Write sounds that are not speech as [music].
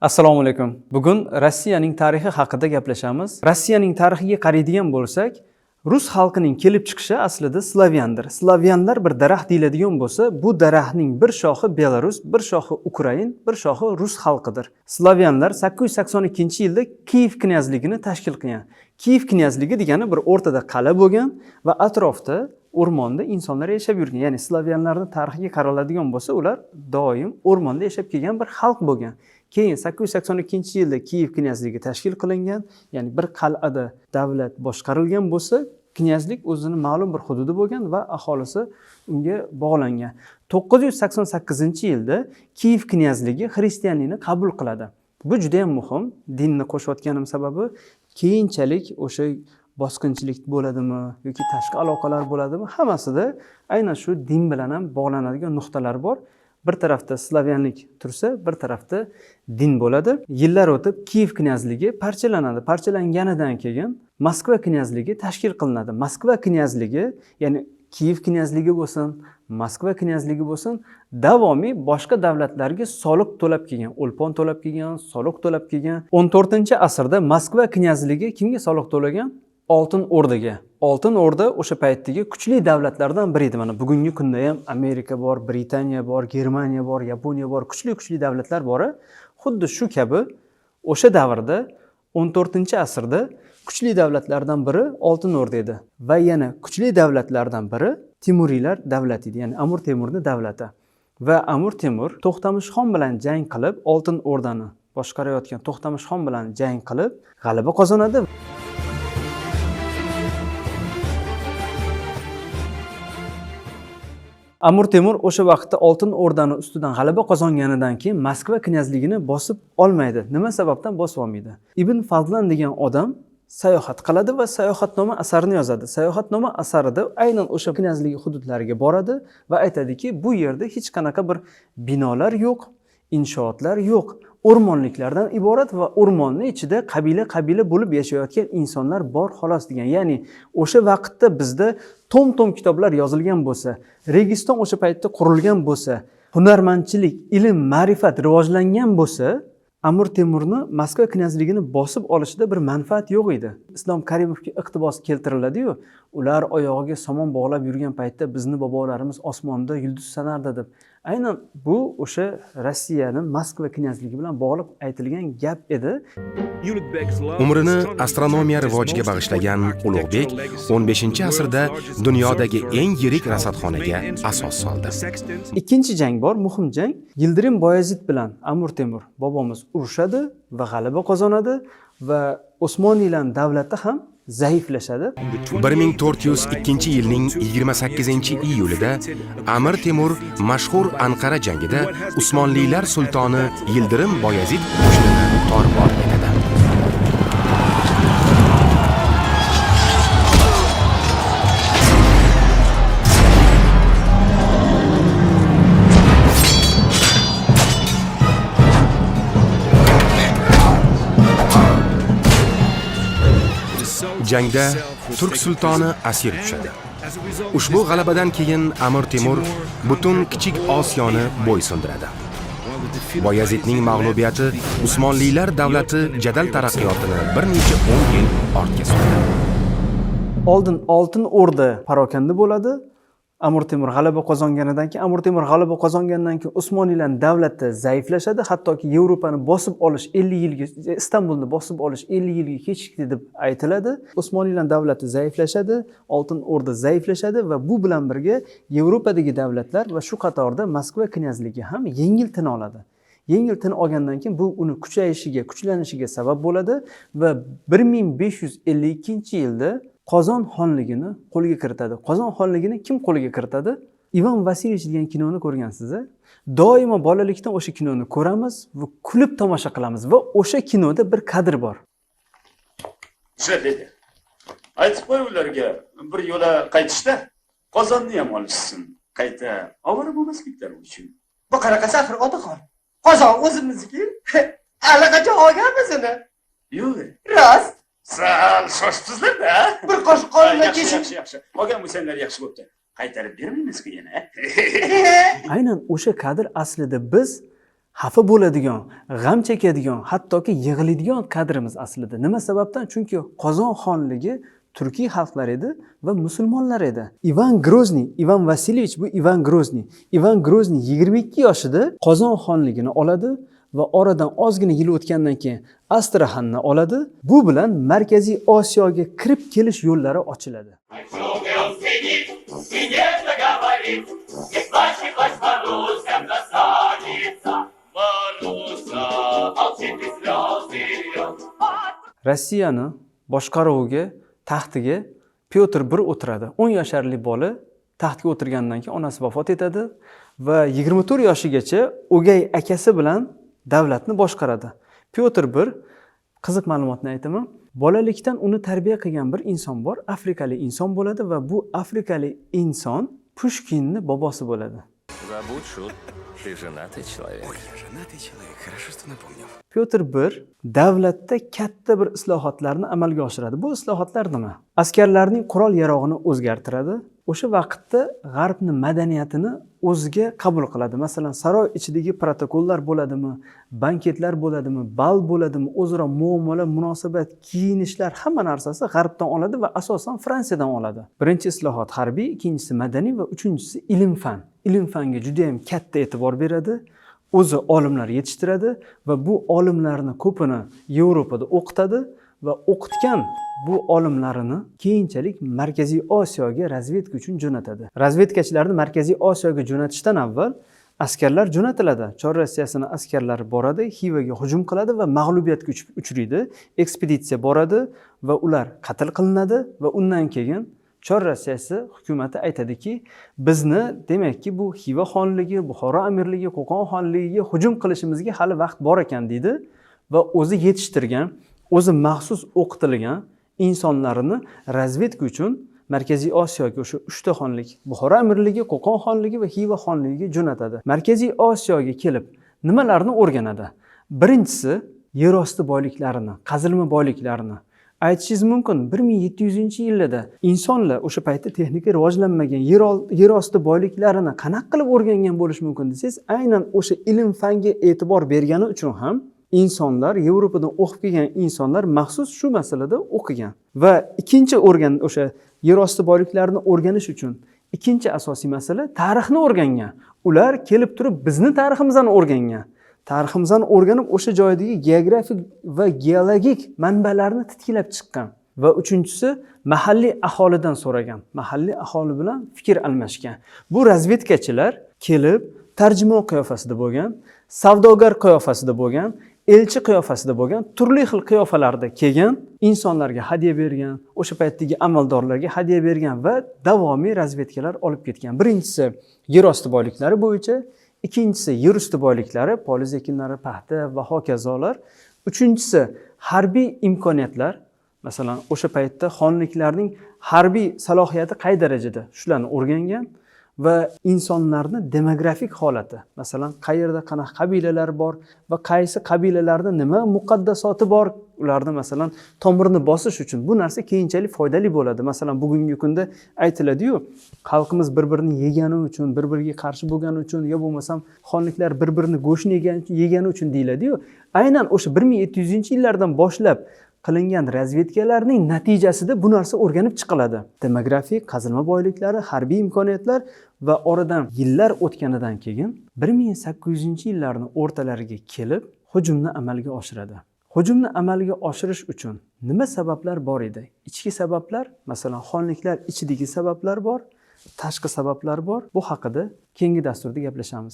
assalomu alaykum. Bugun rossiyaning tarixi haqida gaplashamiz. Rossiyaning tarixiga qaraydigan bo'lsak rus xalqining kelib chiqishi aslida slavyandir. Slavyanlar bir daraxt deyiladigan bo'lsa bu daraxtning bir shoxi belarus bir shoxi ukrain bir shoxi rus xalqidir. Slavyanlar sakkiz yuz sakson ikkinchi yilda kiyev knyazligini tashkil qilgan. Kiyev knyazligi degani bir o'rtada qal'a bo'lgan va atrofda o'rmonda insonlar yashab yurgan. Ya'ni slavyanlarni tarixiga qaraladigan bo'lsa ular doim o'rmonda yashab kelgan bir xalq bo'lgan. Keyin sakkiz yuz sakson ikkinchi yilda kiyev knyazligi tashkil qilingan ya'ni bir qal'ada davlat boshqarilgan bo'lsa knyazlik o'zini ma'lum bir hududi bo'lgan va aholisi unga bog'langan. to'qqiz yuz sakson sakkizinchi yilda kiyev knyazligi xristianlikni qabul qiladi. Bu juda yam muhim dinni qo'shayotganim sababi keyinchalik o'sha bosqinchilik bo'ladimi yoki tashqi aloqalar bo'ladimi hammasida aynan shu din bilan ham bog'lanadigan nuqtalar bor bir tarafda slavyanlik tursa bir tarafda din bo'ladi. Yillar o'tib kiyev knyazligi parchalanadi. Parchalanganidan keyin moskva knyazligi tashkil qilinadi. Moskva knyazligi ya'ni kiyev knyazligi bo'lsin moskva knyazligi bo'lsin davomiy boshqa davlatlarga soliq to'lab kelgan o'lpon to'lab kelgan soliq to'lab kelgan. O'n to'rtinchi asrda moskva knyazligi kimga soliq to'lagan? Oltin o'rdaga oltin o'rda o'sha paytdagi kuchli davlatlardan biri edi mana. Bugungi kunda ham amerika bor britaniya bor germaniya bor yaponiya bor kuchli kuchli davlatlar bor xuddi shu kabi o'sha davrda o'n to'rtinchi asrda kuchli davlatlardan biri oltin o'rda edi. Va yana kuchli davlatlardan biri temuriylar davlati edi ya'ni amir temurni davlati. Va amir temur to'xtamishxon bilan jang qilib oltin o'rdani boshqarayotgan to'xtamishxon bilan jang qilib g'alaba qozonadi. Amir temur o'sha vaqtda oltin o'rdani ustidan g'alaba qozonganidan keyin moskva knyazligini bosib olmaydi. Nima sababdan bosib olmaydi? Ibn fazlan degan odam sayohat qiladi va sayohatnoma asarini yozadi. Sayohatnoma asarida aynan o'sha knyazligi hududlariga boradi va aytadiki bu yerda hech qanaqa bir binolar yo'q inshootlar yo'q. O'rmonliklardan iborat va o'rmonni ichida qabila qabila bo'lib yashayotgan insonlar bor xolos degan. Ya'ni o'sha vaqtda bizda tom tom kitoblar yozilgan bo'lsa registon o'sha paytda qurilgan bo'lsa hunarmandchilik ilm ma'rifat rivojlangan bo'lsa amir temurni moskva knyazligini bosib olishida bir manfaat yo'q edi. Islom karimovga iqtibos keltiriladiyu ular oyog'iga somon bog'lab yurgan paytda bizni bobolarimiz osmonda yulduz sanardi deb aynan bu o'sha rossiyani moskva knyazligi bilan bog'liq aytilgan gap edi. Umrini astronomiya rivojiga bag'ishlagan ulug'bek 15 asrda dunyodagi eng yirik rasadxonaga asos soldi. Ikkinchi jang bor muhim jang. Yildirim boyazid bilan amir temur bobomiz urushadi va g'alaba qozonadi va osmoniylar davlati ham zaiflashadi 1402 yilning 28 iyulida amir temur mashhur anqara jangida usmonlilar sultoni yildirim boyazid qo'shinini tormor jangda turk sultoni asir tushadi ushbu g'alabadan keyin amir temur butun kichik osiyoni bo'ysundiradi boyazidning mag'lubiyati usmonlilar davlati jadal taraqqiyotini bir necha o'n yil ortga suradi oldin oltin o'rda parokanda bo'ladi amir temur g'alaba qozonganidan keyin amir temur g'alaba qozongandan keyin usmoniylarni davlati zaiflashadi. Hattoki yevropani bosib olish ellik yilga istanbulni bosib olish ellik yilga kechikdi deb aytiladi. Usmoniylarni davlati zaiflashadi oltin o'rda zaiflashadi va bu bilan birga yevropadagi davlatlar va shu qatorda moskva knyazligi ham yengil tin oladi. Yengil tin olgandan keyin bu uni kuchayishiga kuchlanishiga sabab bo'ladi va bir ming besh yuz ellik ikkinchi yilda qozon xonligini qo'lga kiritadi. Qozon xonligini kim qo'lga kiritadi? Ivan vasilyevich degan kinoni ko'rgansiz a doimo bolalikdan o'sha kinoni ko'ramiz va kulib tomosha qilamiz va o'sha kinoda bir kadr bor. O'sha dedi. Aytib qo'y ularga bir yo'la qaytishda qozonni ham olishsin. Qayta ovora bo'lmasliklari uchun. Bu qanaqa safar otaxon? Qozon o'zimizniki. [laughs] Allaqachon olganmiz uni. yo'q. Rost. Sal shoshibsizlarda Bir qoshiq qorindan yaxshi kesib. yaxshi yaxshi. Olgan bo'lsanglar yaxshi bo'pti qaytarib bermaymiz yana? [laughs] Aynan o'sha kadr aslida biz xafa bo'ladigan g'am chekadigan hattoki yig'laydigan kadrimiz aslida. Nima sababdan? Chunki qozon xonligi turkiy xalqlar edi va musulmonlar edi. Ivan grozniy ivan vasilyevich bu ivan grozniy. Ivan grozniy yigirma ikki yoshida qozon xonligini oladi va oradan ozgina yil o'tgandan keyin astraxanni oladi. Bu bilan markaziy osiyoga kirib kelish yo'llari ochiladi. Rossiyani boshqaruviga taxtiga pyotr bir o'tiradi. o'n yasharli bola taxtga o'tirgandan keyin onasi vafot etadi va yigirma to'rt yoshigacha o'gay akasi bilan davlatni boshqaradi. Pyotr bir qiziq ma'lumotni aytaman bolalikdan uni tarbiya qilgan bir inson bor afrikalik inson bo'ladi va bu afrikalik inson pushkinni bobosi bo'ladi. Забудь шут, ты женатый человек. pyotr bir davlatda katta bir islohotlarni amalga oshiradi. Bu islohotlar nima? Askarlarning qurol yarog'ini o'zgartiradi o'sha vaqtda g'arbni madaniyatini o'ziga qabul qiladi. Masalan saroy ichidagi protokollar bo'ladimi banketlar bo'ladimi bal bo'ladimi o'zaro muomala munosabat kiyinishlar hamma narsasi g'arbdan oladi va asosan fransiyadan oladi. Birinchi islohot harbiy ikkinchisi madaniy va uchinchisi ilm fan. Ilm fanga judayam katta e'tibor beradi o'zi olimlar yetishtiradi va bu olimlarni ko'pini yevropada o'qitadi va o'qitgan bu olimlarini keyinchalik markaziy osiyoga razvedka uchun jo'natadi. Razvedkachilarni markaziy osiyoga jo'natishdan avval askarlar jo'natiladi. Chor rossiyasini askarlari boradi xivaga hujum qiladi va mag'lubiyatga uchraydi. Ekspeditsiya boradi va ular qatl qilinadi va undan keyin chor rossiyasi hukumati aytadiki bizni demakki bu xiva xonligi buxoro amirligi qo'qon xonligiga hujum qilishimizga hali vaqt bor ekan deydi va o'zi yetishtirgan o'zi maxsus o'qitilgan insonlarini razvedka uchun markaziy osiyoga o'sha uchta xonlik buxoro amirligi qo'qon xonligi va xiva xonligiga jo'natadi. Markaziy osiyoga kelib nimalarni o'rganadi? Birinchisi yerosti boyliklarini qazilma boyliklarini. Aytishingiz mumkin bir ming yetti yuzinchi yillarda insonlar o'sha paytda texnika rivojlanmagan yer osti boyliklarini qanaqa qilib o'rgangan bo'lishi mumkin desangiz aynan o'sha ilm fanga e'tibor bergani uchun ham insonlar yevropadan o'qib kelgan insonlar maxsus shu masalada o'qigan va ikkinchi o'rgan o'sha yer osti boyliklarini o'rganish uchun ikkinchi asosiy masala tarixni o'rgangan. Ular kelib turib bizni tariximizni o'rgangan. Tariximizni o'rganib o'sha joydagi geografik va geologik manbalarni titkilab chiqqan va uchinchisi mahalliy aholidan so'ragan. Mahalliy aholi bilan fikr almashgan. Bu razvedkachilar kelib tarjimon qiyofasida bo'lgan savdogar qiyofasida bo'lgan elchi qiyofasida bo'lgan turli xil qiyofalarda kelgan insonlarga hadya bergan o'sha paytdagi amaldorlarga hadya bergan va davomiy razvedkalar olib ketgan. Birinchisi yer osti boyliklari bo'yicha ikkinchisi yer usti boyliklari poliz ekinlari paxta va hokazolar. Uchinchisi harbiy imkoniyatlar. Masalan o'sha paytda xonliklarning harbiy salohiyati qay darajada shularni o'rgangan va insonlarni demografik holati. Masalan qayerda qanaqa qabilalar bor va qaysi qabilalarda nima muqaddasoti bor? Ularni masalan tomirini bosish uchun bu narsa keyinchalik foydali bo'ladi. Masalan bugungi kunda aytiladiyu xalqimiz bir birini yegani uchun bir biriga qarshi bo'lgani uchun yo bo'lmasam xonliklar bir birini go'shtni yegan- yegani uchun deyiladiyu. Aynan o'sha bir ming yetti yuzinchi yillardan qilingan razvedkalarning natijasida bu narsa o'rganib chiqiladi. Demografik qazilma boyliklari harbiy imkoniyatlar va oradan yillar o'tganidan keyin bir ming sakkiz yuzinchi yillarni o'rtalariga kelib hujumni amalga oshiradi. Hujumni amalga oshirish uchun nima sabablar bor edi? Ichki sabablar masalan xonliklar ichidagi sabablar bor tashqi sabablar bor. Bu haqida keyingi dasturda gaplashamiz.